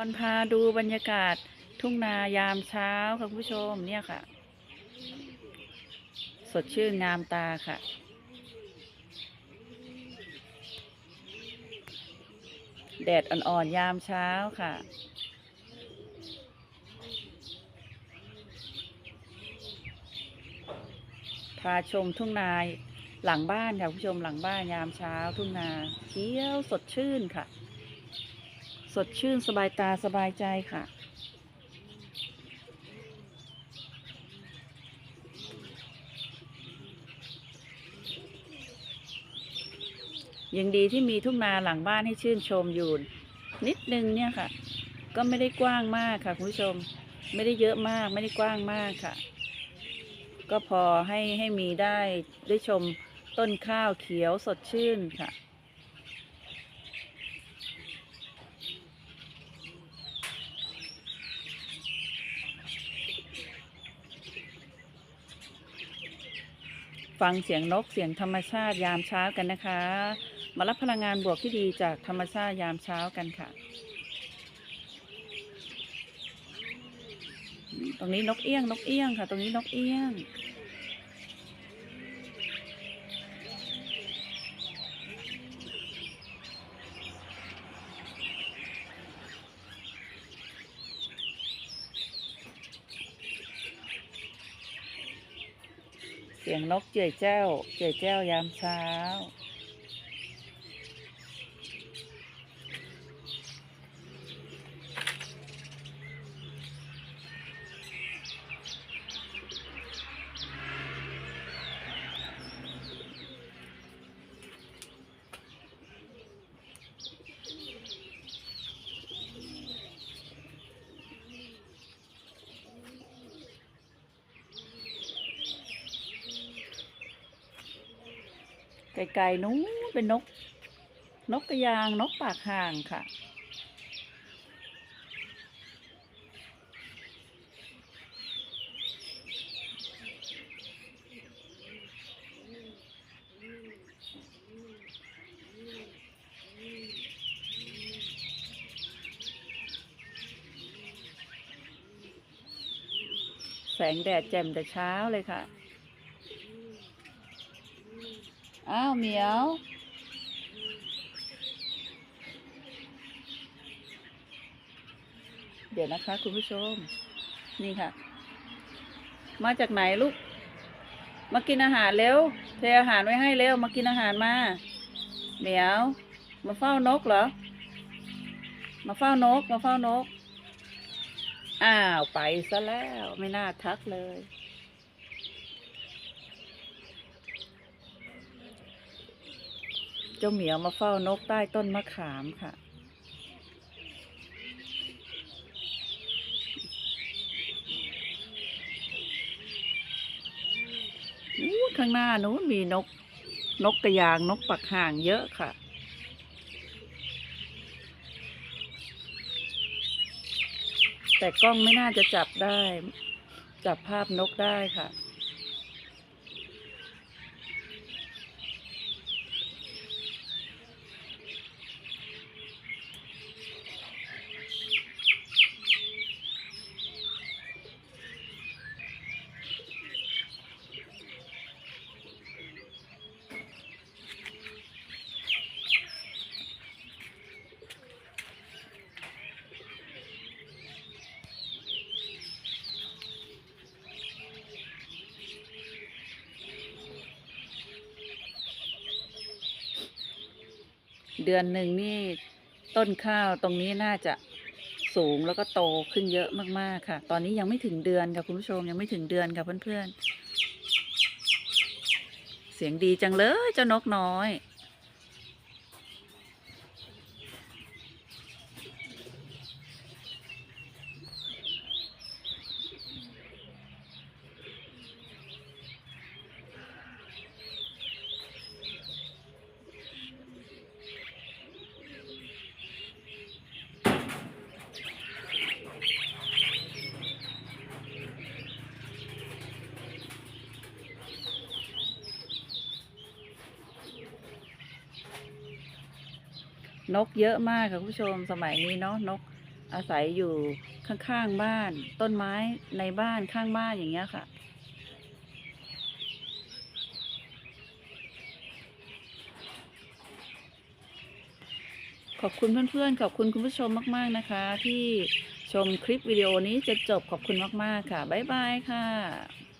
อนพาดูบรรยากาศทุ่งนายามเช้าค่ะคุณผู้ชมเนี่ยค่ะ สดชื่นงามตาค่ะ แดดอ่อนๆยามเช้าค่ะพาชมทุ่งนาหลังบ้านค่ะคุณผู้ชมหลังบ้านยามเช้าทุ่งนาเขียวสดชื่นค่ะ สดชื่นสบายตาสบายใจค่ะ ยังดีที่มีทุ่งนาหลังบ้านให้ชื่นชมอยู่นิดนึงเนี่ยค่ะ ก็ไม่ได้กว้างมากค่ะคุณผู้ชม ไม่ได้เยอะมากไม่ได้กว้างมากค่ะ ก็พอให้ให้มีได้ได้ชมต้นข้าวเขียวสดชื่นค่ะ ฟังเสียงนกเสียงธรรมชาติยามเช้ากันนะคะ มารับพลังงานบวกที่ดีจากธรรมชาติยามเช้ากันค่ะ ตรงนี้นกเอี้ยงนกเอี้ยงค่ะ ตรงนี้นกเอี้ยง สียงนกเจ่ยแจ้วเจ่ยแจ้วยามเช้า ไกลๆนู้นเป็นนก นกกระยางนกปากห่างค่ะ แสงแดดแจ่มแต่เช้าเลยค่ะ อ้าวเหมียวเดี๋ยวนะคะ คุณผู้ชม นี่ค่ะ มาจากไหนลูก มากินอาหารเร็วเทอาหารไว้ให้เร็ว มากินอาหารมาเหมียว มาเฝ้านกเหรอ มาเฝ้านก มาเฝ้านก อ้าว ไปซะแล้ว ไม่น่าทักเลย เจ้าเหมียวมาเฝ้านกใต้ต้นมะขามค่ะนู้นข้างหน้านู้นมีนก นกกระยางนกปักห่างเยอะค่ะแต่กล้องไม่น่าจะจับได้ จับภาพนกได้ค่ะ เดือนหนึ่งนี่ต้นข้าวตรงนี้น่าจะสูงแล้วก็โตขึ้นเยอะมากๆค่ะ ตอนนี้ยังไม่ถึงเดือนค่ะคุณผู้ชมยังไม่ถึงเดือนค่ะเพื่อนๆ เสียงดีจังเลยเจ้านกน้อย นกเยอะมากค่ะคุณผู้ชมสมัยนี้เนาะนกอาศัยอยู่ข้างๆบ้าน ต้นไม้ในบ้านข้างบ้านอย่างเงี้ยค่ะ ขอบคุณเพื่อนๆขอบคุณคุณผู้ชมมาก ๆนะคะ ที่ชมคลิปวิดีโอนี้จนจบขอบคุณมากๆค่ะ บ๊ายบายค่ะ